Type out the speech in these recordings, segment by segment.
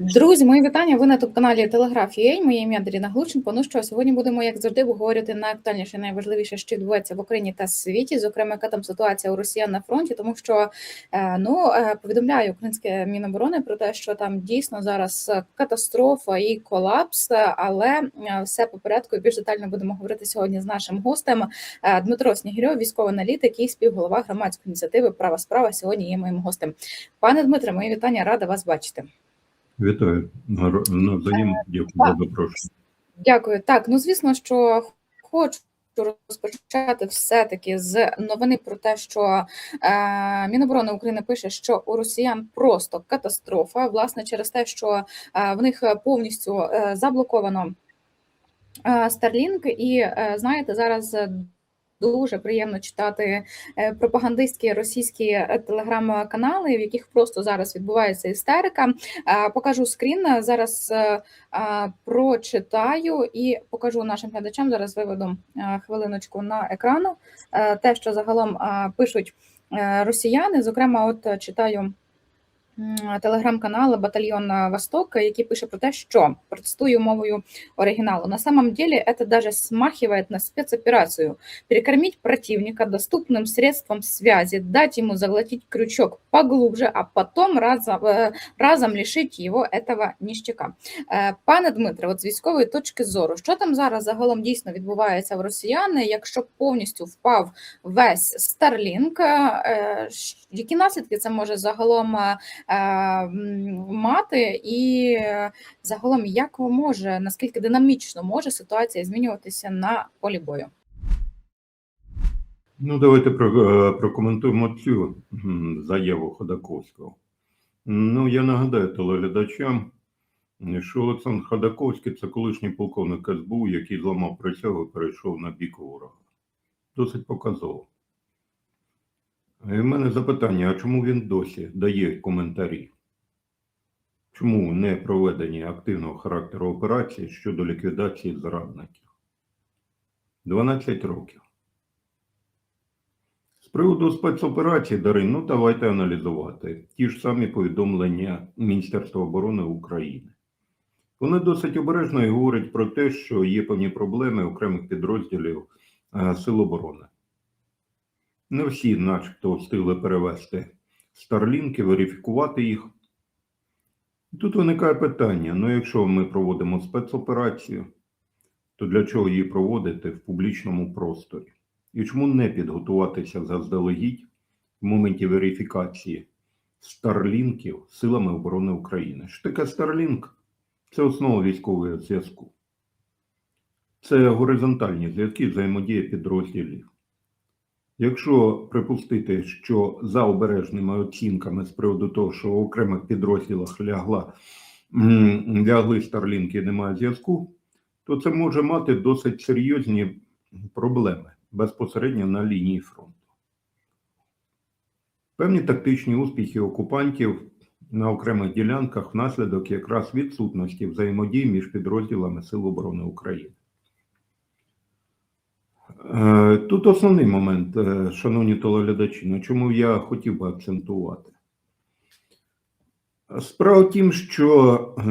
Друзі, мої вітання. Ви на топ каналі Телеграф.ua. Моє ім'я Даріна Глученко. Ну що, сьогодні будемо, як завжди, говорити найактуальніше, найважливіше, що відбувається в Україні та світі. Зокрема, яка там ситуація у Росіян на фронті, тому що е, ну е, повідомляє українське міноборони про те, що там дійсно зараз катастрофа і колапс, але е, все по порядку. Більш детально будемо говорити сьогодні з нашим гостем Дмитро Снігирьов, військовий аналітик і співголова громадської ініціативи Права справа сьогодні є моїм гостем. Пане Дмитре, мої вітання, рада вас бачити. Вітаю. Гаро- Навзаєм дякую за запрошення. Дякую. Так, ну звісно, що хочу розпочати все-таки з новини про те, що е, Міноборони України пише, що у росіян просто катастрофа, власне, через те, що е, в них повністю е, заблоковано е, Starlink, і е, знаєте, зараз. Дуже приємно читати е, пропагандистські російські е, телеграм-канали, в яких просто зараз відбувається істерика. Е, Покажу скрін зараз. прочитаю і покажу нашим глядачам. Зараз виведу хвилиночку на екрану. Те, що загалом пишуть росіяни, зокрема, от читаю м, Телеграм-канал Батальйон Восток, який пише про те, що протестую мовою оригіналу. На самом деле это даже смахивает на спецоперацию. Перекормить противника доступным средством связи, дать ему заглотить крючок поглубже, а потом разом, э, разом лишить його этого ніщака. Е, Пане Дмитре, от з військової точки зору, що там зараз загалом дійсно відбувається в росіяни, якщо повністю впав весь Starlink, е, ш- які наслідки це може загалом е, м, мати, і е, загалом як може, наскільки динамічно може ситуація змінюватися на полі бою? Ну, давайте е, прокоментуємо цю заяву Ходаковського. Ну, я нагадаю телеглядачам, що Олександр Ходаковський це колишній полковник СБУ, який зламав присягу і перейшов на бік ворога. Досить показово. В мене запитання: а чому він досі дає коментарі? Чому не проведені активного характеру операції щодо ліквідації зрадників? 12 років. З приводу спецоперації, Дарин, ну давайте аналізувати. Ті ж самі повідомлення Міністерства оборони України. Вони досить обережно і говорять про те, що є певні проблеми окремих підрозділів е, Сил оборони. Не всі, начебто, встигли перевести старлінки, верифікувати їх. Тут виникає питання: ну, якщо ми проводимо спецоперацію, то для чого її проводити в публічному просторі? І чому не підготуватися заздалегідь в моменті верифікації старлінків силами оборони України? Що таке старлінк? Це основа військового зв'язку. Це горизонтальні зв'язки взаємодія підрозділів. Якщо припустити, що за обережними оцінками з приводу того, що в окремих підрозділах лягла, лягли старлінки немає зв'язку, то це може мати досить серйозні проблеми безпосередньо на лінії фронту. Певні тактичні успіхи окупантів на окремих ділянках внаслідок якраз відсутності взаємодії між підрозділами Сил оборони України. Е, Тут основний момент, е, шановні телеглядачі, на чому я хотів би акцентувати. Справа в тім, що е,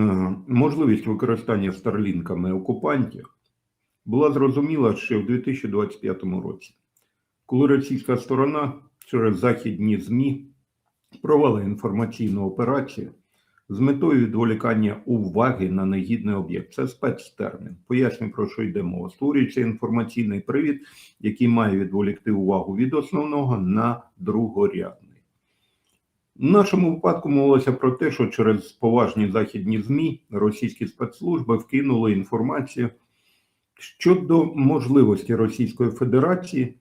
можливість використання старлінками окупантів була зрозуміла ще в 2025 році, коли російська сторона через західні ЗМІ провела інформаційну операцію з метою відволікання уваги на негідний об'єкт. Це спецтермін. Поясню, про що йде мова. Створюється інформаційний привід, який має відволікти увагу від основного на другорядний. В нашому випадку мовилося про те, що через поважні західні ЗМІ російські спецслужби вкинули інформацію щодо можливості Російської Федерації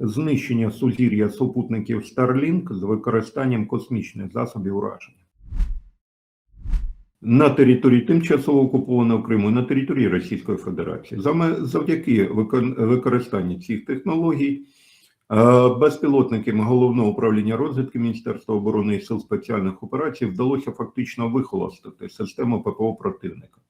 знищення сузір'я супутників Starlink з використанням космічних засобів ураження на території тимчасово окупованого Криму, на території Російської Федерації. Завдяки використанню цих технологій Безпілотниками безпілотникам головного управління розвідки Міністерства оборони і сил спеціальних операцій вдалося фактично вихолостити систему ППО противника.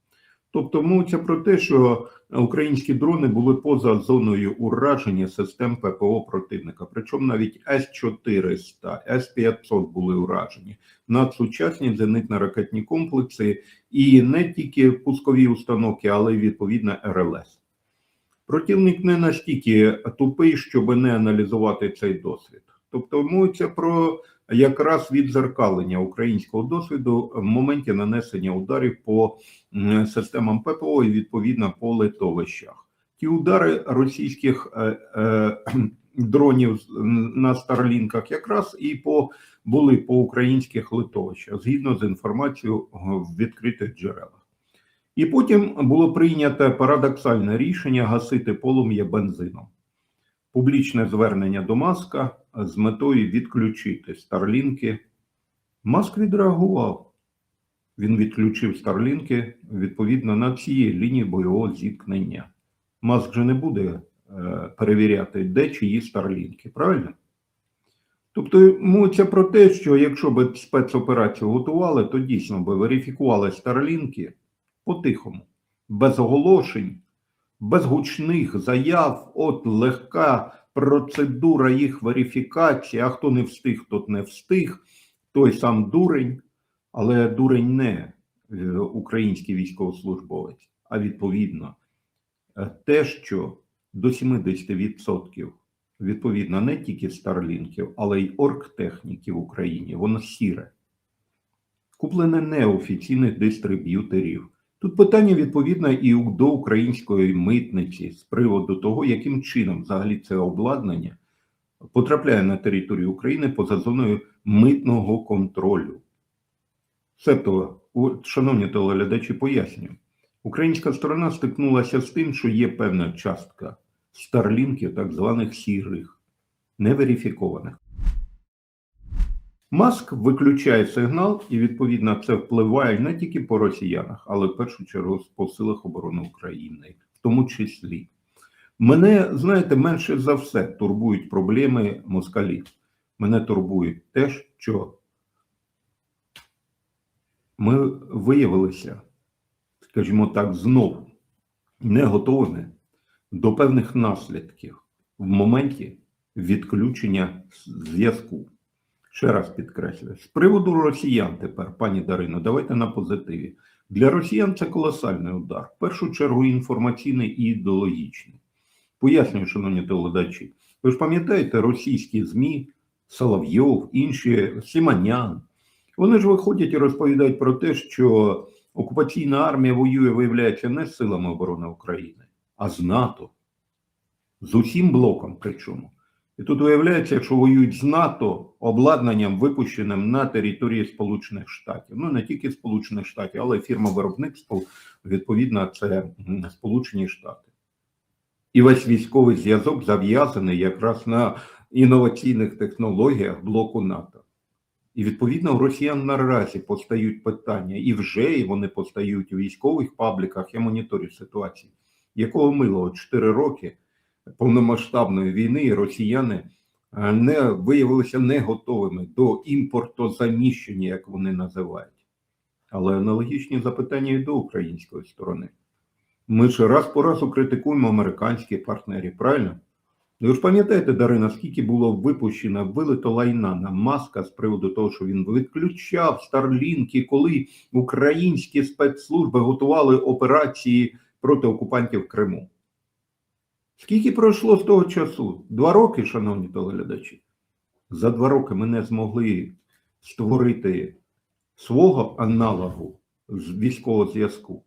Тобто мовиться про те, що українські дрони були поза зоною ураження систем ППО противника. Причому навіть С-400, С-500 були уражені. Надсучасні зенитно-ракетні комплекси і не тільки пускові установки, але й відповідно РЛС. Противник не настільки тупий, щоб не аналізувати цей досвід. Тобто мовиться про якраз відзеркалення українського досвіду в моменті нанесення ударів по системам ППО і відповідно по литовищах. Ті удари російських е, е, дронів на Старлінках якраз і по були по українських литовищах, згідно з інформацією е, в відкритих джерелах. І потім було прийнято парадоксальне рішення гасити полум'я бензином. Публічне звернення до Маска з метою відключити Старлінки. Маск відреагував. Він відключив Старлінки відповідно на цій лінії бойового зіткнення. Маск же не буде е, перевіряти, де чиї Старлінки, правильно? Тобто мовиться про те, що якщо б спецоперацію готували, то дійсно би верифікували Старлінки по-тихому, без оголошень, без гучних заяв, от легка процедура їх верифікації, а хто не встиг, тот не встиг, той сам дурень, але дурень не е, український військовослужбовець, а відповідно е, те, що до 70% відповідно не тільки старлінків, але й оргтехніки в Україні, воно сіре. Куплене неофіційних дистриб'юторів. Тут питання відповідно і до української митниці з приводу того, яким чином взагалі це обладнання потрапляє на територію України поза зоною митного контролю. Себто, у- шановні телеглядачі, пояснюю, українська сторона стикнулася з тим, що є певна частка старлінків, так званих сірих, неверифікованих. Маск виключає сигнал, і відповідно це впливає не тільки по росіянах, але в першу чергу по силах оборони України, в тому числі. Мене, знаєте, менше за все турбують проблеми москалів. Мене турбує те, що ми виявилися, скажімо так, знову не готовими до певних наслідків в моменті відключення зв'язку. Ще раз підкреслюю, з приводу росіян тепер, пані Дарино, давайте на позитиві. Для росіян це колосальний удар. В першу чергу інформаційний і ідеологічний. Пояснюю, шановні телеглядачі. Ви ж пам'ятаєте російські ЗМІ, Соловйов, інші Сіманян. Вони ж виходять і розповідають про те, що окупаційна армія воює, виявляється, не з силами оборони України, а з НАТО. З усім блоком причому. І тут виявляється, що воюють з НАТО обладнанням, випущеним на території Сполучених Штатів. Ну не тільки Сполучених Штатів, але й фірма-виробник відповідно це Сполучені Штати. І весь військовий зв'язок зав'язаний якраз на інноваційних технологіях блоку НАТО. І відповідно у росіян наразі постають питання, і вже і вони постають у військових пабліках. Я моніторю ситуацію, якого мило 4 роки повномасштабної війни росіяни е, не виявилися не готовими до імпортозаміщення, як вони називають. Але аналогічні запитання і до української сторони. Ми ж раз по разу критикуємо американські партнерів, правильно? Ви ж пам'ятаєте, Дарина, скільки було випущено, вилито лайна на маска з приводу того, що він відключав старлінки, коли українські спецслужби готували операції проти окупантів Криму. Скільки пройшло з того часу? Два роки, шановні телеглядачі. За два роки ми не змогли створити свого аналогу з військового зв'язку.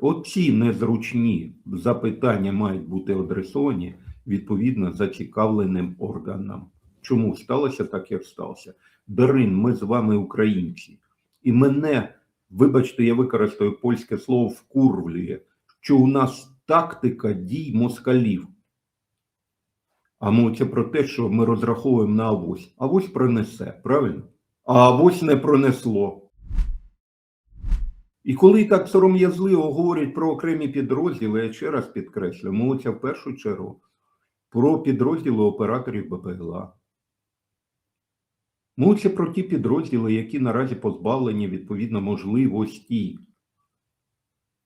Оці незручні запитання мають бути адресовані відповідно зацікавленим органам. Чому сталося так, як сталося? Дарин, ми з вами українці. І мене, вибачте, я використаю польське слово вкурвлює, що у нас тактика дій москалів. А мовиться про те, що ми розраховуємо на авось. Авось пронесе, правильно? А авось не пронесло. І коли так сором'язливо говорять про окремі підрозділи, я ще раз підкреслю, мовиться в першу чергу про підрозділи операторів БПЛА. Мовиться про ті підрозділи, які наразі позбавлені відповідно можливості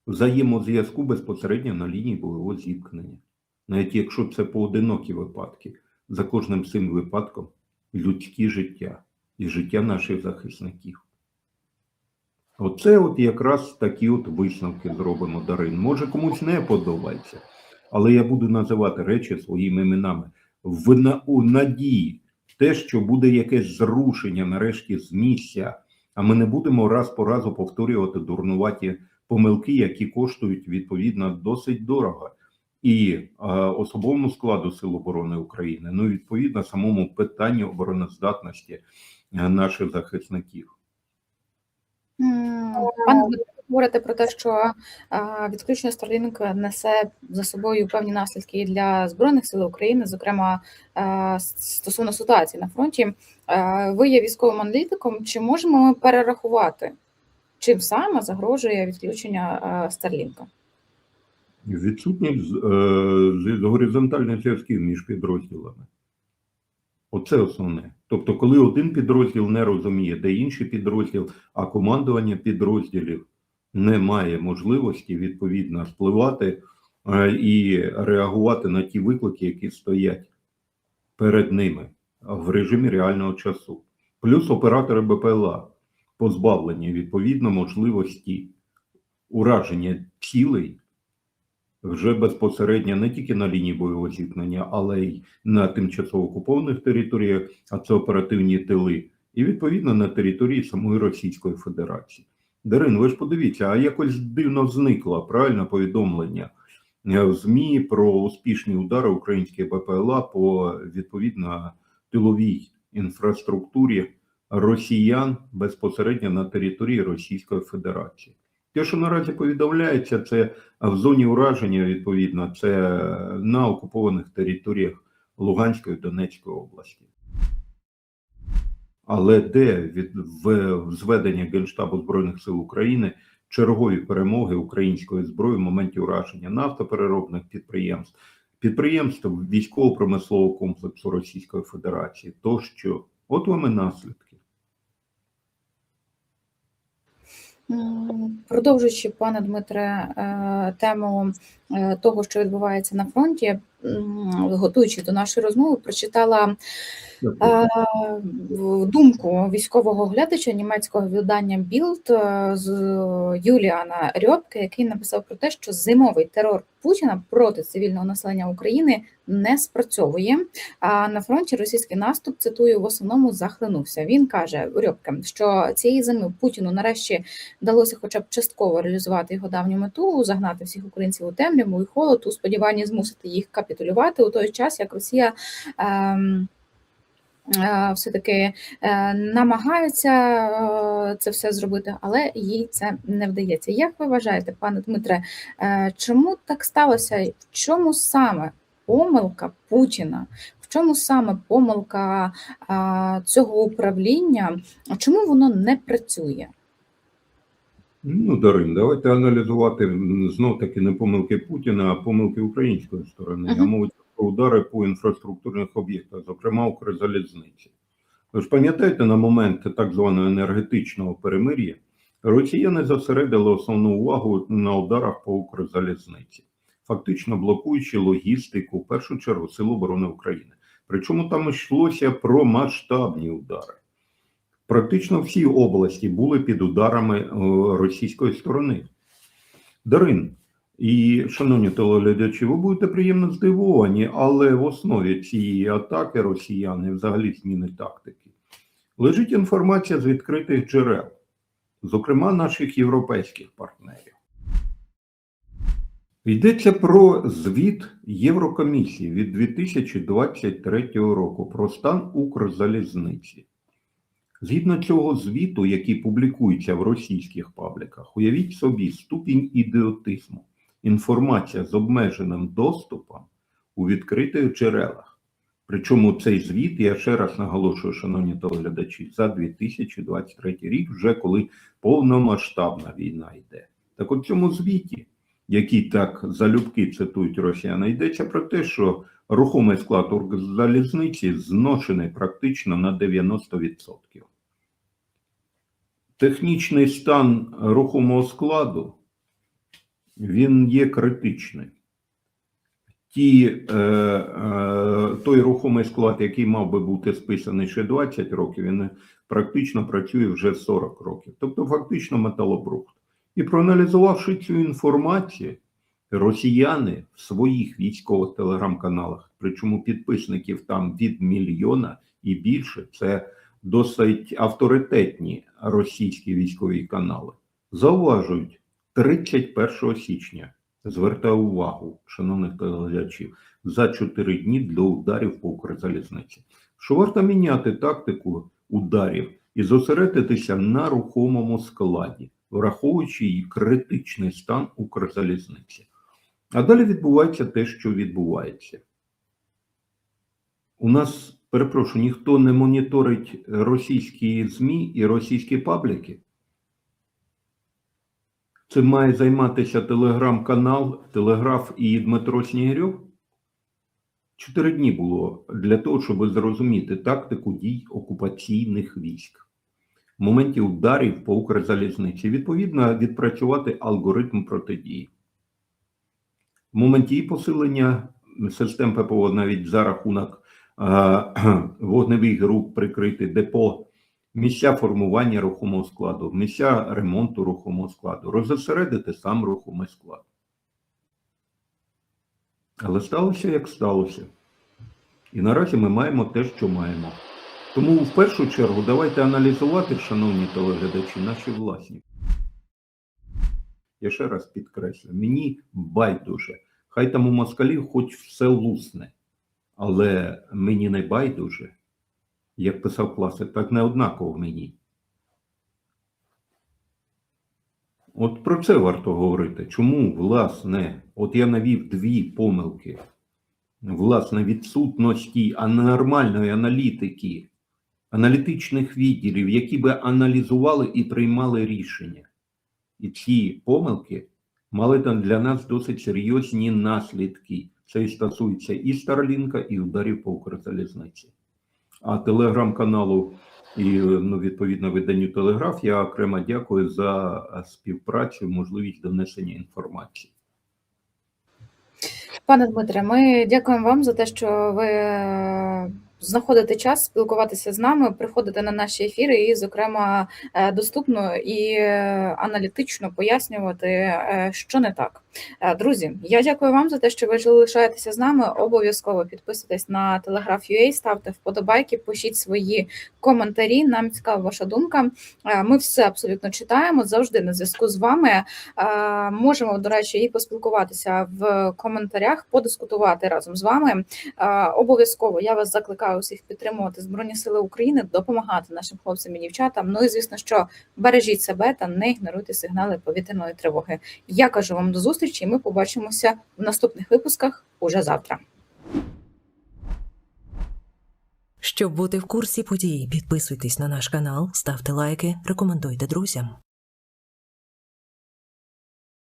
взаємозв'язку безпосередньо на лінії бойового зіткнення. Навіть якщо це поодинокі випадки, за кожним цим випадком людське життя і життя наших захисників. Оце от якраз такі от висновки зробимо, Дарин. Може комусь не подобається, але я буду називати речі своїми іменами в у надії, те, що буде якесь зрушення нарешті з місця, а ми не будемо раз по разу повторювати дурнуваті помилки, які коштують відповідно досить дорого. І е, особовому складу Сил оборони України, ну відповідно самому питанню обороноздатності е, наших захисників. Пане ви говорите про те, що відключення Starlink несе за собою певні наслідки для Збройних сил України, зокрема стосовно ситуації на фронті. Ви є військовим аналітиком. Чи можемо ми перерахувати, чим саме загрожує відключення а, Starlink? Відсутність е, горизонтальних зв'язків між підрозділами. Оце основне. Тобто, коли один підрозділ не розуміє, де інший підрозділ, а командування підрозділів не має можливості відповідно впливати е, і реагувати на ті виклики, які стоять перед ними в режимі реального часу. Плюс оператори БПЛА позбавлені відповідно можливості ураження цілей вже безпосередньо не тільки на лінії бойового зіткнення, але й на тимчасово окупованих територіях, а це оперативні тили, і відповідно на території самої Російської Федерації. Дарин, ви ж подивіться, а якось дивно зникло правильно повідомлення е, в ЗМІ про успішні удари українських БПЛА по відповідно тиловій інфраструктурі росіян безпосередньо на території Російської Федерації. Те, що наразі повідомляється, це в зоні ураження, відповідно, це на окупованих територіях Луганської Донецької області. Але де від в зведення Генштабу Збройних сил України чергові перемоги української зброї в моменті ураження нафтопереробних підприємств, підприємств військово-промислового комплексу Російської Федерації, тощо, от вам і наслідки. Продовжуючи, пане Дмитре, е, тему того, що відбувається на фронті, готуючись до нашої розмови, прочитала е, думку військового глядача німецького видання Bild е, з Юліана Рьопке, який написав про те, що зимовий терор Путіна проти цивільного населення України не спрацьовує. А на фронті російський наступ цитую в основному захлинувся. Він каже Рьопке, що цієї зими Путіну нарешті вдалося, хоча б частково реалізувати його давню мету, загнати всіх українців у темряву і холод у сподіванні змусити їх капітулювати у той час, як Росія. Ем, е, все-таки е, намагаються е, це все зробити, але їй це не вдається. Як ви вважаєте, пане Дмитре, чому так сталося? В чому саме помилка Путіна? В чому саме помилка цього управління? Чому воно не працює? Ну, Дарин, давайте аналізувати знов таки не помилки Путіна, а помилки української сторони. Я мовить про удари по інфраструктурних об'єктах, зокрема Укрзалізниці. Ви ж пам'ятаєте, на момент так званого енергетичного перемир'я росіяни зосередили основну увагу на ударах по Укрзалізниці, фактично блокуючи логістику, в першу чергу Сил оборони України. Причому там йшлося про масштабні удари. Практично всі області були під ударами е, російської сторони. Дарин і шановні телеглядачі, ви будете приємно здивовані, але в основі цієї атаки росіяни, взагалі зміни тактики, лежить інформація з відкритих джерел, зокрема наших європейських партнерів. Йдеться про звіт Єврокомісії від 2023 року про стан Укрзалізниці. Згідно цього звіту, який публікується в російських пабліках, уявіть собі ступінь ідіотизму, інформація з обмеженим доступом у відкритих джерелах. Причому цей звіт, я ще раз наголошую, шановні телеглядачі, за 2023 рік, вже коли повномасштабна війна йде. Так от в цьому звіті, який так залюбки цитують росіяни, йдеться про те, що рухомий склад Укрзалізниці зношений практично на 90%. Технічний стан рухомого складу він є критичний. Ті, е, е, той рухомий склад, який мав би бути списаний ще 20 років, він практично працює вже 40 років. Тобто, фактично металобрухт. І проаналізувавши цю інформацію, росіяни в своїх військових телеграм-каналах, причому підписників там від мільйона і більше, це досить авторитетні російські військові канали, зауважують 31 січня. Звертаю увагу, шановних телеглядачів, за 4 дні для ударів по Укрзалізниці. Що варто міняти тактику ударів і зосередитися на рухомому складі, враховуючи її критичний стан Укрзалізниці. А далі відбувається те, що відбувається. У нас, перепрошую, ніхто не моніторить російські ЗМІ і російські пабліки. Цим має займатися телеграм-канал Телеграф і Дмитро Снігирьов. Чотири дні було для того, щоб зрозуміти тактику дій окупаційних військ. В моменті ударів по Укрзалізниці, відповідно, відпрацювати алгоритм протидії. В моменті її посилення систем ППО навіть за рахунок вогневих груп прикрити депо, місця формування рухомого складу, місця ремонту рухомого складу, розосередити сам рухомий склад. Але сталося як сталося. І наразі ми маємо те, що маємо. Тому в першу чергу давайте аналізувати, шановні телеглядачі, наші власні. Я ще раз підкреслю, мені байдуже. Хай там у москалів хоч все лусне, але мені не байдуже, як писав класик, так не однаково мені. От про це варто говорити. Чому, власне, от я навів дві помилки, власне, відсутності нормальної аналітики, аналітичних відділів, які би аналізували і приймали рішення. І ці помилки мали там для нас досить серйозні наслідки. Це і стосується і Старлінка, і ударів по Укрзалізниці. А телеграм-каналу і ну, відповідно виданню Телеграф я окремо дякую за співпрацю, можливість донесення інформації. Пане Дмитре, ми дякуємо вам за те, що ви знаходите час спілкуватися з нами, приходите на наші ефіри і, зокрема, е, доступно і е, аналітично пояснювати, е, що не так. Друзі, я дякую вам за те, що ви залишаєтеся з нами. Обов'язково підписуйтесь на Telegraph.ua, ставте вподобайки, пишіть свої коментарі. Нам цікава ваша думка. Ми все абсолютно читаємо завжди на зв'язку з вами. Можемо, до речі, і поспілкуватися в коментарях, подискутувати разом з вами. Обов'язково я вас закликаю усіх підтримувати Збройні Сили України, допомагати нашим хлопцям і дівчатам. Ну і звісно, що бережіть себе та не ігноруйте сигнали повітряної тривоги. Я кажу вам до зустрічі. і Ми побачимося в наступних випусках уже завтра. Щоб бути в курсі подій, підписуйтесь на наш канал, ставте лайки, рекомендуйте друзям.